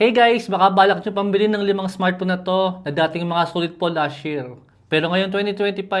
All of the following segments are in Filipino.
Hey guys, baka balak nyo pambili ng limang smartphone na to na dating mga sulit po last year. Pero ngayon 2025,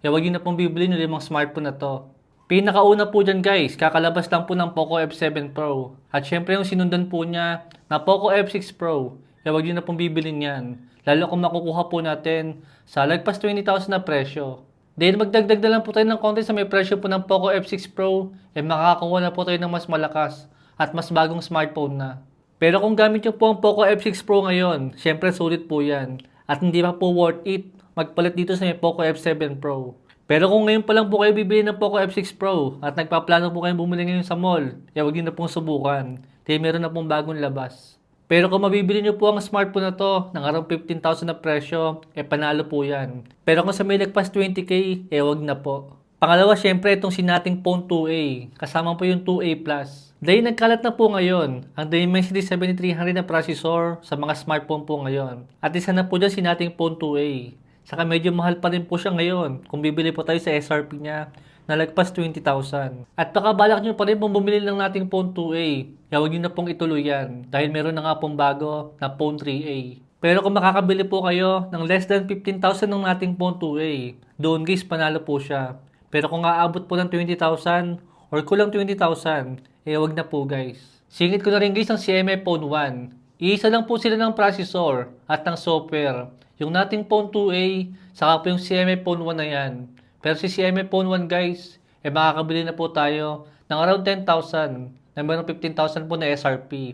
kaya wag nyo na pong bibili ng limang smartphone na to. Pinakauna po dyan guys, kakalabas lang po ng Poco F7 Pro. At syempre yung sinundan po niya na Poco F6 Pro, kaya wag nyo na pong bibili niyan. Lalo kung makukuha po natin sa lagpas 20,000 na presyo. Dahil magdagdag na lang po tayo ng konti sa may presyo po ng Poco F6 Pro, eh makakakuha na po tayo ng mas malakas at mas bagong smartphone na. Pero kung gamit nyo po ang Poco F6 Pro ngayon, syempre sulit po yan. At hindi pa po worth it magpalit dito sa may Poco F7 Pro. Pero kung ngayon pa lang po kayo bibili ng Poco F6 Pro at nagpaplano po kayong bumili ngayon sa mall, eh huwag na pong subukan. Dahil meron na pong bagong labas. Pero kung mabibili nyo po ang smartphone na to ng around 15,000 na presyo, eh panalo po yan. Pero kung sa may lagpas 20k, eh wag na po. Pangalawa, syempre itong sinating Phone 2A. Kasama po yung 2A+. Dahil nagkalat na po ngayon ang Dimensity 7300 na processor sa mga smartphone po ngayon. At isa na po dyan sinating Phone 2A. Saka medyo mahal pa rin po siya ngayon kung bibili po tayo sa SRP niya na lagpas 20,000. At baka balak nyo pa rin pong bumili ng nating Phone 2A. Kaya huwag nyo na pong ituloy yan dahil meron na nga pong bago na Phone 3A. Pero kung makakabili po kayo ng less than 15,000 ng nating Phone 2A, doon guys panalo po siya. Pero kung aabot po ng 20,000 or kulang 20,000, eh wag na po guys. Singit ko na rin guys ang CMA Phone 1. Iisa lang po sila ng processor at ng software. Yung nating Phone 2A, saka po yung CMA Phone 1 na yan. Pero si CMA Phone 1 guys, eh makakabili na po tayo ng around 10,000 na meron 15,000 po na SRP.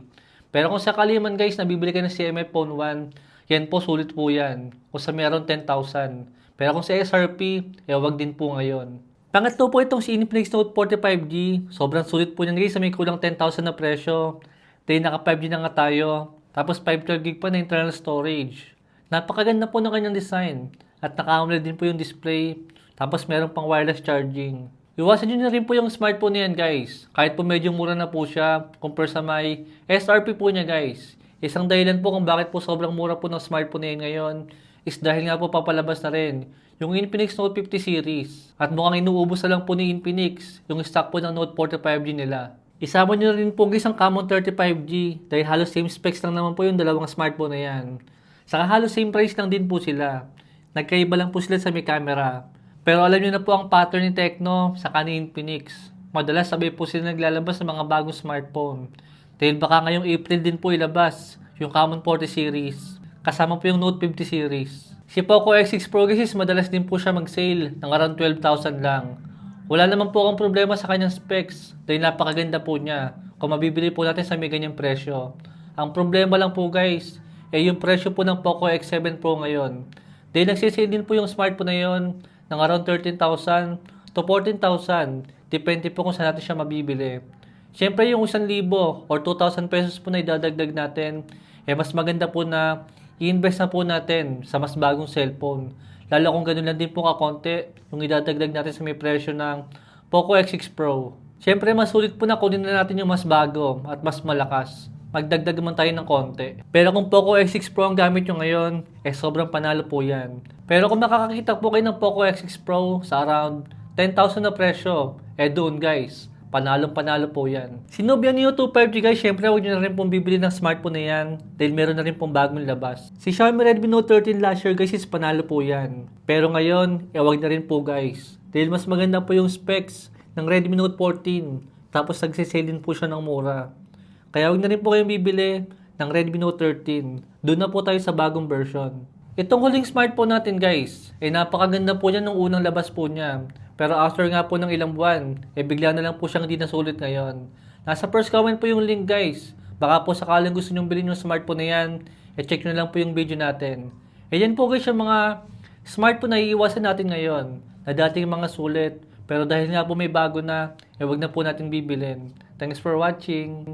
Pero kung sakali man guys, nabibili kayo ng CMA Phone 1, yan po sulit po yan. Kung sa meron 10,000. Pero kung sa SRP, eh wag din po ngayon. Pangatlo po itong si Infinix Note 45G. Sobrang sulit po niyan guys sa may kulang 10,000 na presyo. Dahil naka 5G na nga tayo. Tapos 512GB pa na internal storage. Napakaganda po ng kanyang design. At naka-AMOLED din po yung display. Tapos meron pang wireless charging. Iwasan nyo na rin po yung smartphone na yan guys. Kahit po medyo mura na po siya compare sa may SRP po niya guys. Isang dahilan po kung bakit po sobrang mura po ng smartphone na yan ngayon is dahil nga po papalabas na rin yung Infinix Note 50 series. At mukhang inuubos na lang po ni Infinix yung stock po ng Note 45G nila. Isama nyo na rin po guys ang Camon 35G dahil halos same specs lang naman po yung dalawang smartphone na yan. Saka halos same price lang din po sila. Nagkaiba lang po sila sa may camera. Pero alam nyo na po ang pattern ni Tecno sa ni Infinix. Madalas sabay po sila naglalabas ng mga bagong smartphone. Dahil baka ngayong April din po ilabas yung Camon 40 series. Kasama po yung Note 50 series. Si Poco X6 Pro guys, madalas din po siya mag-sale ng around 12,000 lang. Wala naman po akong problema sa kanyang specs dahil napakaganda po niya kung mabibili po natin sa may ganyang presyo. Ang problema lang po guys, eh yung presyo po ng Poco X7 Pro ngayon. Dahil nagsisale din po yung smartphone na yon ng around 13,000 to 14,000. Depende po kung saan natin siya mabibili. Siyempre yung 1,000 or 2,000 pesos po na idadagdag natin, eh mas maganda po na i-invest na po natin sa mas bagong cellphone. Lalo kung ganun lang din po kakonti yung idadagdag natin sa may presyo ng Poco X6 Pro. Siyempre, mas sulit po na kunin na natin yung mas bago at mas malakas. Magdagdag man tayo ng konti. Pero kung Poco X6 Pro ang gamit nyo ngayon, eh sobrang panalo po yan. Pero kung makakakita po kayo ng Poco X6 Pro sa around 10,000 na presyo, eh doon guys, Panalong panalo po yan. Si Nubia Neo 250 guys, syempre huwag nyo na rin pong bibili ng smartphone na yan dahil meron na rin pong bagong labas. Si Xiaomi Redmi Note 13 last year guys is panalo po yan. Pero ngayon, eh, na rin po guys. Dahil mas maganda po yung specs ng Redmi Note 14. Tapos nagsisale din po siya ng mura. Kaya huwag na rin po kayong bibili ng Redmi Note 13. Doon na po tayo sa bagong version. Itong huling smartphone natin guys, eh napakaganda po niya nung unang labas po niya. Pero after nga po ng ilang buwan, eh bigla na lang po siyang hindi nasulit ngayon. Nasa first comment po yung link guys. Baka po sakaling gusto nyong bilhin yung smartphone na yan, eh check nyo lang po yung video natin. Eh yan po guys yung mga smartphone na iiwasan natin ngayon. Na dating mga sulit. Pero dahil nga po may bago na, eh wag na po natin bibilin. Thanks for watching.